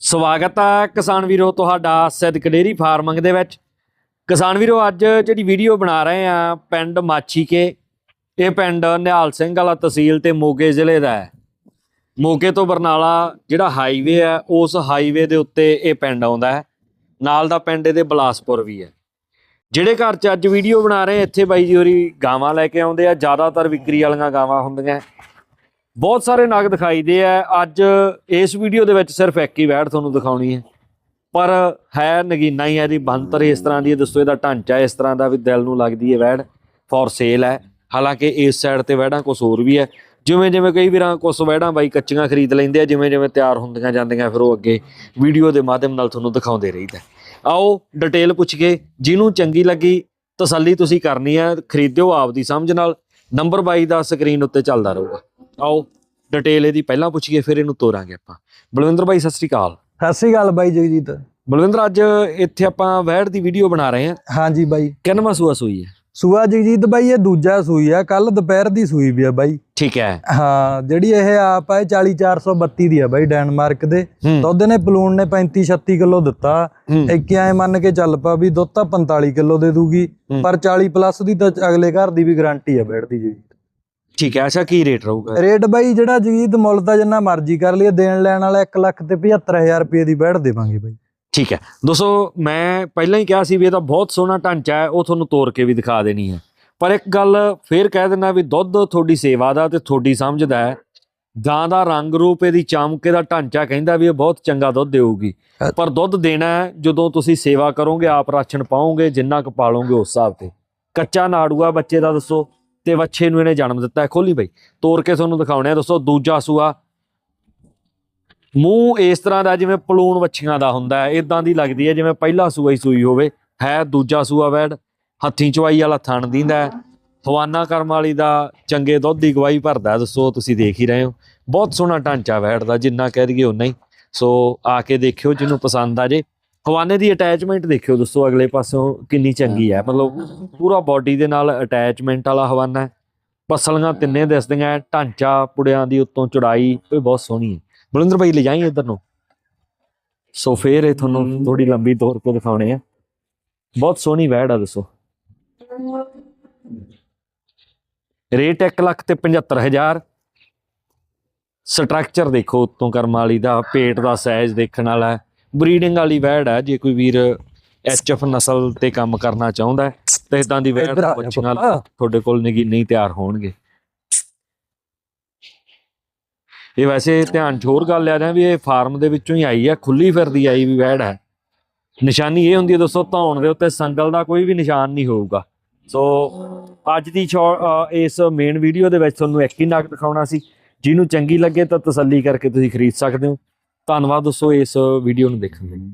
ਸਵਾਗਤ ਹੈ ਕਿਸਾਨ ਵੀਰੋ ਤੁਹਾਡਾ ਸਿੱਧਕ ਡੇਰੀ ਫਾਰਮਿੰਗ ਦੇ ਵਿੱਚ। ਕਿਸਾਨ ਵੀਰੋ, ਅੱਜ ਜਿਹੜੀ ਵੀਡੀਓ ਬਣਾ ਰਹੇ ਆ ਪਿੰਡ ਮਾਛੀਕੇ, ਇਹ ਪਿੰਡ ਨਿਹਾਲ ਸਿੰਘ ਵਾਲਾ ਤਹਿਸੀਲ ਤੇ ਮੋਗੇ ਜ਼ਿਲ੍ਹੇ ਦਾ ਹੈ। ਮੋਗੇ ਤੋਂ ਬਰਨਾਲਾ ਜਿਹੜਾ ਹਾਈਵੇ ਹੈ ਉਸ ਹਾਈਵੇ ਦੇ ਉੱਤੇ ਇਹ ਪਿੰਡ ਆਉਂਦਾ ਹੈ। ਨਾਲ ਦਾ ਪਿੰਡ ਇਹਦੇ ਬਲਾਸਪੁਰ ਵੀ ਹੈ। ਜਿਹੜੇ ਘਰ 'ਚ ਅੱਜ ਵੀਡੀਓ ਬਣਾ ਰਹੇ ਇੱਥੇ ਬਾਈ ਜੀ ਹੋਰੀ ਗਾਵਾਂ ਲੈ ਕੇ ਆਉਂਦੇ ਆ, ਜ਼ਿਆਦਾਤਰ ਵਿਕਰੀ ਵਾਲੀਆਂ ਗਾਵਾਂ ਹੁੰਦੀਆਂ। ਬਹੁਤ ਸਾਰੇ ਨਗ ਦਿਖਾਈ ਦੇ ਆ। ਅੱਜ ਇਸ ਵੀਡੀਓ ਦੇ ਵਿੱਚ ਸਿਰਫ ਇੱਕ ਹੀ ਵੈੜ ਤੁਹਾਨੂੰ ਦਿਖਾਉਣੀ ਹੈ। ਪਰ ਹੈ ਨਗੀਨਾ ਹੀ ਹੈ ਇਹਦੀ ਬੰਤਰ ਇਸ ਤਰ੍ਹਾਂ ਦੀ ਹੈ ਦੋਸਤੋ ਇਹਦਾ ਢਾਂਚਾ ਇਸ ਤਰ੍ਹਾਂ ਦਾ ਵੀ ਦਿਲ ਨੂੰ ਲੱਗਦੀ ਹੈ ਵੈੜ। ਫॉर ਸੇਲ ਹੈ। ਹਾਲਾਂਕਿ ਇਸ ਸਾਈਡ ਤੇ ਵੈੜਾਂ ਕੁਝ ਹੋਰ ਵੀ ਹੈ। ਜਿਵੇਂ ਜਿਵੇਂ ਕਈ ਵੀਰਾਂ ਕੁਝ ਵੈੜਾਂ ਬਾਈ ਕੱਚੀਆਂ ਖਰੀਦ ਲੈਂਦੇ ਆ, ਜਿਵੇਂ ਜਿਵੇਂ ਤਿਆਰ ਹੁੰਦੀਆਂ ਜਾਂਦੀਆਂ, ਫਿਰ ਉਹ ਅੱਗੇ ਵੀਡੀਓ ਦੇ ਮਾਧਿਅਮ ਨਾਲ ਤੁਹਾਨੂੰ ਦਿਖਾਉਂਦੇ ਰਹੀਦਾ ਆਓ ਡਿਟੇਲ ਪੁੱਛ ਕੇ ਜਿਹਨੂੰ ਚੰਗੀ ਲੱਗੀ, ਤਸੱਲੀ ਤੁਸੀਂ ਕਰਨੀ ਹੈ। ਖਰੀਦਿਓ ਆਪਦੀ ਸਮਝ ਨਾਲ। ਨੰਬਰ 22 ਦਾ ਸਕਰੀਨ ਉੱਤੇ ਚੱਲਦਾ ਰਹੂਗਾ। ਆਓ ਡਿਟੇਲ ਇਹਦੀ ਪਹਿਲਾਂ ਪੁੱਛੀਏ ਫਿਰ ਇਹਨੂੰ ਤੋਰਾਂਗੇ ਆਪਾਂ। ਬਲਵਿੰਦਰ ਬਾਈ ਸਤਿ ਸ੍ਰੀ ਅਕਾਲ। ਸਤਿ ਸ੍ਰੀ ਅਕਾਲ ਬਾਈ ਜਗਜੀਤ। ਬਲਵਿੰਦਰ ਅੱਜ ਇੱਥੇ ਆਪਾਂ ਵੈੜ ਦੀ ਵੀਡੀਓ ਬਣਾ ਰਹੇ ਹਾਂ। ਹਾਂਜੀ ਬਾਈ। ਕਿੰਨਵਾਂ ਸੂਆ ਸੂਈ ਹੈ? ਸੂਆ ਜਗਜੀਤ ਬਾਈ ਇਹ ਦੂਜਾ ਸੂਈ ਆ। ਕੱਲ ਦੁਪਹਿਰ ਦੀ ਸੂਈ ਵੀ ਆ ਬਾਈ। ਠੀਕ ਹੈ। ਹਾਂ ਜਿਹੜੀ ਇਹ ਆਪ ਇਹ 40432 ਦੀ ਆ ਬਾਈ ਡੈਨਮਾਰਕ ਦੇ। ਹੂੰ। ਦੁੱਧ ਨੇ ਪਲੂਨ ਨੇ 35 36 ਕਿਲੋ ਦਿੱਤਾ। ਹੂੰ, ਇੱਕ ਐ ਮੰਨ ਕੇ ਚੱਲ ਪਾ ਵੀ ਦੁੱਧ ਤਾਂ 45 ਕਿਲੋ ਦੇ ਦੂਗੀ। ਹੂੰ। ਪਰ 40 ਪਲੱਸ ਦੀ ਤਾਂ ਅਗਲੇ ਘਰ ਦੀ ਵੀ ਗਾਰੰਟੀ ਆ ਬੈਠਦੀ ਜੀ ਠੀਕ ਹੈ ਅੱਛਾ ਕੀ ਰੇਟ ਰਹੂਗਾ? ਰੇਟ ਬਾਈ ਜਿਹੜਾ ਜਗਜੀਤ ਮੁੱਲ ਦਾ ਜਿੰਨਾ ਮਰਜ਼ੀ ਕਰ ਲਈਏ ਦੇਣ ਲੈਣ ਵਾਲਾ 1 ਲੱਖ ਤੇ 75000 ਰੁਪਏ ਦੀ ਬੈਠ ਦੇਵਾਂਗੇ ਬਾਈ। ਠੀਕ ਹੈ। ਦੋਸਤੋ ਮੈਂ ਪਹਿਲਾਂ ਹੀ ਕਿਹਾ ਸੀ ਵੀ ਇਹਦਾ ਬਹੁਤ ਸੋਹਣਾ ਢਾਂਚਾ ਹੈ ਉਹ ਤੁਹਾਨੂੰ ਤੋੜ ਕੇ ਵੀ ਦਿਖਾ ਦੇਣੀ ਹੈ। ਪਰ ਇੱਕ ਗੱਲ ਫੇਰ ਕਹਿ ਦਿੰਦਾ ਵੀ ਦੁੱਧ ਤੁਹਾਡੀ ਸੇਵਾ ਦਾ ਤੇ ਤੁਹਾਡੀ ਸਮਝ ਦਾ ਹੈ। ਗਾਂ ਦਾ ਰੰਗ ਰੂਪ ਇਹਦੀ ਚਮਕ ਇਹਦਾ ਢਾਂਚਾ ਕਹਿੰਦਾ ਵੀ ਇਹ ਬਹੁਤ ਚੰਗਾ ਦੁੱਧ ਦੇਊਗੀ। ਪਰ ਦੁੱਧ ਦੇਣਾ ਹੈ ਜਦੋਂ ਤੁਸੀਂ ਸੇਵਾ ਕਰੋਗੇ ਆਪ ਰਾਸ਼ਨ ਪਾਓਗੇ ਜਿੰਨਾ ਕੁ ਪਾਲੋਗੇ ਉਸ ਹਿਸਾਬ ਤੇ। ਕੱਚਾ ਨਾੜੂਆ ਬੱਚੇ ਦਾ ਦੱਸੋ। ਤੇ ਵੱਛੇ ਨੂੰ ਇਹਨੇ ਜਨਮ ਦਿੱਤਾ ਹੈ ਖੋਲੀ ਬਈ। ਤੋੜ ਕੇ ਤੁਹਾਨੂੰ ਦਿਖਾਉਣੇ ਆ ਦੋਸਤੋ ਦੂਜਾ ਸੂਆ। ਮੂੰਹ ਇਸ ਤਰ੍ਹਾਂ ਦਾ ਜਿਵੇਂ ਪਲੂਣ ਵੱਛੀਆਂ ਦਾ ਹੁੰਦਾ ਹੈ ਇਦਾਂ ਦੀ ਲੱਗਦੀ ਹੈ ਜਿਵੇਂ ਪਹਿਲਾ ਸੂਆ ਹੀ ਸੂਈ ਹੋਵੇ। ਹੈ ਦੂਜਾ ਸੂਆ ਵੈੜ ਹੱਥੀਂ ਚਵਾਈ ਵਾਲਾ ਥਣ ਦਿੰਦਾ ਹਵਾਨਾ ਕਰਮ ਵਾਲੀ ਦਾ ਚੰਗੇ ਦੁੱਧ ਦੀ ਗਵਾਹੀ ਭਰਦਾ ਹੈ, ਦੱਸੋ ਤੁਸੀਂ ਦੇਖ ਹੀ ਰਹੇ ਹੋ। ਬਹੁਤ ਸੋਹਣਾ ਢਾਂਚਾ ਵੈੜ ਦਾ ਜਿੰਨਾ ਕਹਿ ਦਈਏ ਉਨਾ ਹੀ। ਸੋ ਆ ਕੇ ਦੇਖਿਓ ਜਿਹਨੂੰ ਪਸੰਦ ਆ ਜੇ। ਹਵਾਨੇ ਦੀ ਅਟੈਚਮੈਂਟ ਦੇਖਿਓ ਦੋਸਤੋ ਅਗਲੇ ਪਾਸੋਂ ਕਿੰਨੀ ਚੰਗੀ ਹੈ। ਮਤਲਬ ਪੂਰਾ ਬਾਡੀ ਦੇ ਨਾਲ ਅਟੈਚਮੈਂਟ ਵਾਲਾ ਹਵਾਨਾ ਹੈ। ਪਸਲੀਆਂ ਤਿੰਨੇ ਦਿਸਦੀਆਂ ਢਾਂਚਾ ਪੁੜਿਆਂ ਦੀ ਉੱਤੋਂ ਚੜਾਈ ਇਹ ਬਹੁਤ ਸੋਹਣੀ ਹੈ। ਬਲਿੰਦਰ ਭਾਈ ਲੈ ਜਾਈਂ ਇੱਧਰ ਨੂੰ। ਸੋ ਫੇਰ ਇਹ ਤੁਹਾਨੂੰ ਥੋੜੀ ਲੰਬੀ ਤੌਰ ਤੇ ਦਿਖਾਉਣੇ ਆ। ਬਹੁਤ ਸੋਹਣੀ ਵੈੜ ਆ ਦੱਸੋ ਰੇਟ 1 ਲੱਖ ਤੇ 75000 ਸਟਰਕਚਰ ਦੇਖੋ ਉੱਤੋਂ ਕਰਮ ਵਾਲੀ ਦਾ ਪੇਟ ਦਾ ਸਾਈਜ਼ ਦੇਖਣ ਵਾਲਾ ਹੈ। ਬਰੀਡਿੰਗ ਵਾਲੀ ਵੈੜ ਹੈ ਜੇ ਕੋਈ ਵੀਰ ਐਚਐਫ ਨਸਲ ਤੇ ਕੰਮ ਕਰਨਾ ਚਾਹੁੰਦਾ ਹੈ ਤੇ ਇਦਾਂ ਦੀ ਵੈੜ ਆ ਬੱਚੀਆਂ। ਤੁਹਾਡੇ ਕੋਲ ਨਗੀ ਨਹੀਂ ਤਿਆਰ ਹੋਣਗੇ। ਇਹ ਵੈਸੇ ਧਿਆਨ ਹੋਰ ਗੱਲ ਆ ਜਾਂ ਵੀ ਇਹ ਫਾਰਮ ਦੇ ਵਿੱਚੋਂ ਹੀ ਆਈ ਹੈ ਖੁੱਲੀ ਫਿਰਦੀ ਆਈ ਵੀ ਵੈੜ ਹੈ। ਨਿਸ਼ਾਨੀ ਇਹ ਹੁੰਦੀ ਹੈ ਦੋਸਤੋ ਧੌਣ ਦੇ ਉੱਤੇ ਸੰਗਲ ਦਾ ਕੋਈ ਵੀ ਨਿਸ਼ਾਨ ਨਹੀਂ ਹੋਊਗਾ। ਸੋ ਅੱਜ ਦੀ ਇਸ ਮੇਨ ਵੀਡੀਓ ਦੇ ਵਿੱਚ ਤੁਹਾਨੂੰ ਇੱਕ ਹੀ ਨਗ ਦਿਖਾਉਣਾ ਸੀ। ਜਿਹਨੂੰ ਚੰਗੀ ਲੱਗੇ ਤਾਂ ਤਸੱਲੀ ਕਰਕੇ ਤੁਸੀਂ ਖਰੀਦ ਸਕਦੇ ਹੋ। ਧੰਨਵਾਦ ਦੋਸਤੋ ਇਸ ਵੀਡੀਓ ਨੂੰ ਦੇਖਣ ਲਈ।